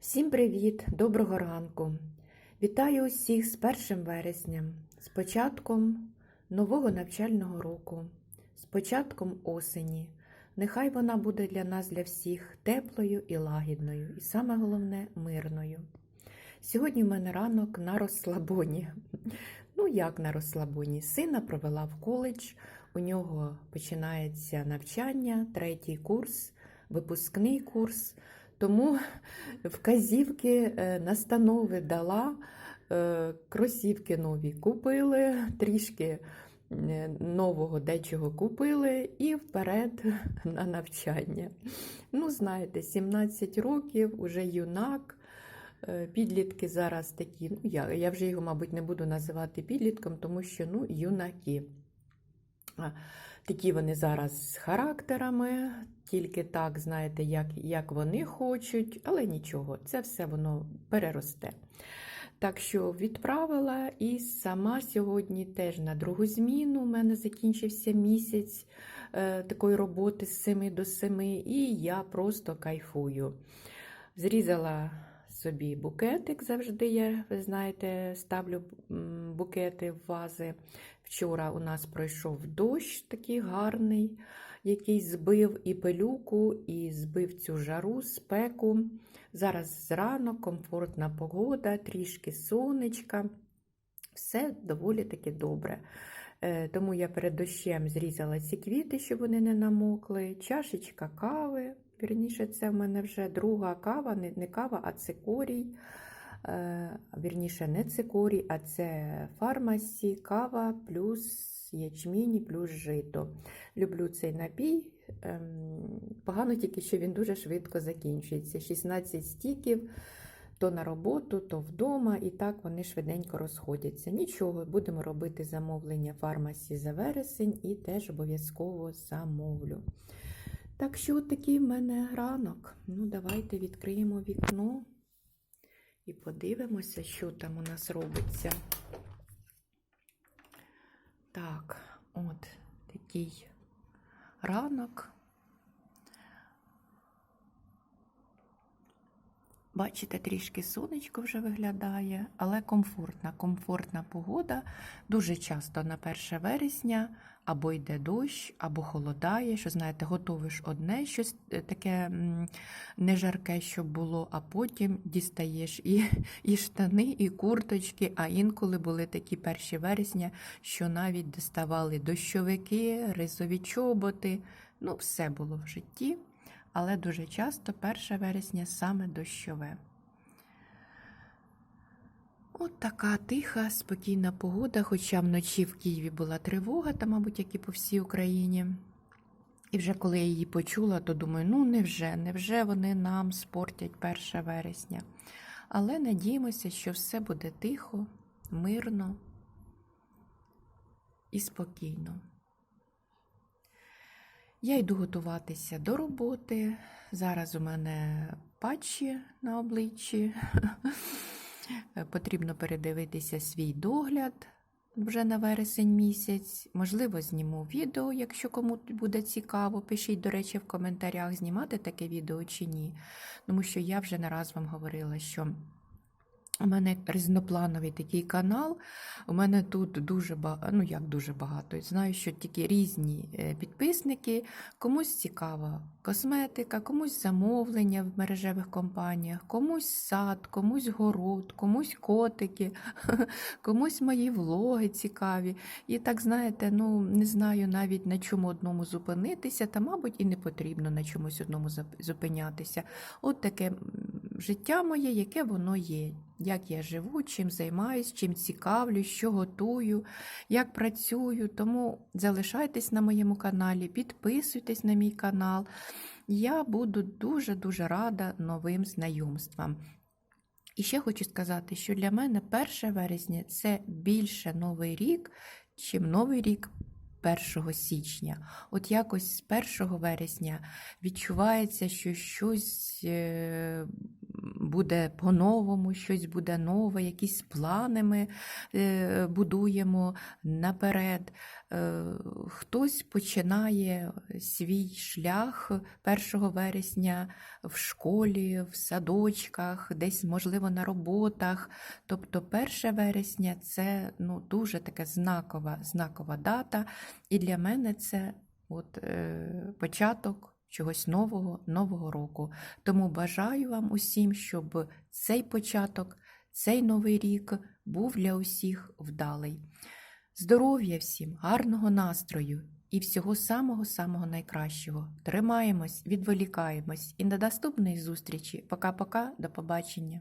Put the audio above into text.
Всім привіт, доброго ранку! Вітаю усіх з 1 вересня, з початком нового навчального року, з початком осені. Нехай вона буде для нас, для всіх, теплою і лагідною, і саме головне мирною. Сьогодні в мене ранок на розслабоні. Ну, як на розслабоні? Сина провела в коледж, у нього починається навчання, третій курс, випускний курс. Тому вказівки, е, настанови дала, е, кросівки нові купили, трішки е, нового дечого купили і вперед на навчання. Ну, знаєте, 17 років, уже юнак. Підлітки зараз такі, ну я, я вже його, мабуть, не буду називати підлітком, тому що ну, юнаки. Такі вони зараз з характерами, тільки так, знаєте, як, як вони хочуть, але нічого, це все воно переросте. Так що відправила і сама сьогодні теж на другу зміну. У мене закінчився місяць е, такої роботи з 7 до 7, і я просто кайфую. Зрізала собі букетик завжди. Я, ви знаєте, ставлю букети в вази. Вчора у нас пройшов дощ такий гарний, який збив і пилюку, і збив цю жару, спеку. Зараз зранок комфортна погода, трішки сонечка. Все доволі таки добре. Е, Тому я перед дощем зрізала ці квіти, щоб вони не намокли. Чашечка кави. Вірніше, це в мене вже друга кава, не, не кава, а цикорій. Е, Вірніше, не цикорій, а це фармасі, кава плюс ячмінь, плюс жито. Люблю цей напій. Ем, Погано тільки, що він дуже швидко закінчується. 16 стіків. То на роботу, то вдома, і так вони швиденько розходяться. Нічого, будемо робити замовлення фармасі за вересень і теж обов'язково замовлю. Так що такий в мене ранок. Ну, давайте відкриємо вікно і подивимося, що там у нас робиться. Так, от такий ранок. Бачите, трішки сонечко вже виглядає, але комфортна, комфортна погода. Дуже часто на 1 вересня або йде дощ, або холодає, що знаєте, готовиш одне щось е, таке не жарке, щоб було, а потім дістаєш і, і штани, і курточки. А інколи були такі перші вересня, що навіть доставали дощовики, ризові чоботи. Ну, все було в житті але дуже часто 1 вересня саме дощове. От така тиха, спокійна погода, хоча вночі в Києві була тривога, та, мабуть, як і по всій Україні. І вже коли я її почула, то думаю, ну невже, невже вони нам спортять 1 вересня. Але надіємося, що все буде тихо, мирно і спокійно. Я йду готуватися до роботи. Зараз у мене патчі на обличчі. Потрібно передивитися свій догляд вже на вересень місяць. Можливо, зніму відео, якщо кому буде цікаво. Пишіть, до речі, в коментарях, знімати таке відео чи ні. Тому що я вже не раз вам говорила, що. У мене різноплановий такий канал. У мене тут дуже багато, ну як дуже багато. Знаю, що тільки різні е, підписники, комусь цікава косметика, комусь замовлення в мережевих компаніях, комусь сад, комусь город, комусь котики, комусь мої влоги цікаві. І так, знаєте, ну не знаю навіть на чому одному зупинитися, та, мабуть, і не потрібно на чомусь одному зупинятися. От таке життя моє, яке воно є як я живу, чим займаюсь, чим цікавлюсь, що готую, як працюю. Тому залишайтесь на моєму каналі, підписуйтесь на мій канал. Я буду дуже-дуже рада новим знайомствам. І ще хочу сказати, що для мене 1 вересня це більше новий рік, чим новий рік 1 січня. От якось з 1 вересня відчувається, що щось буде по-новому, щось буде нове, якісь плани ми е, будуємо наперед. Е, Хтось починає свій шлях 1 вересня в школі, в садочках, десь, можливо, на роботах. Тобто 1 вересня це ну, дуже така знакова, знакова дата. І для мене це от, е, початок чогось нового, нового року. Тому бажаю вам усім, щоб цей початок, цей новий рік був для усіх вдалий. Здоров'я всім, гарного настрою і всього самого-самого найкращого. Тримаємось, відволікаємось і до наступної зустрічі. Пока-пока, до побачення.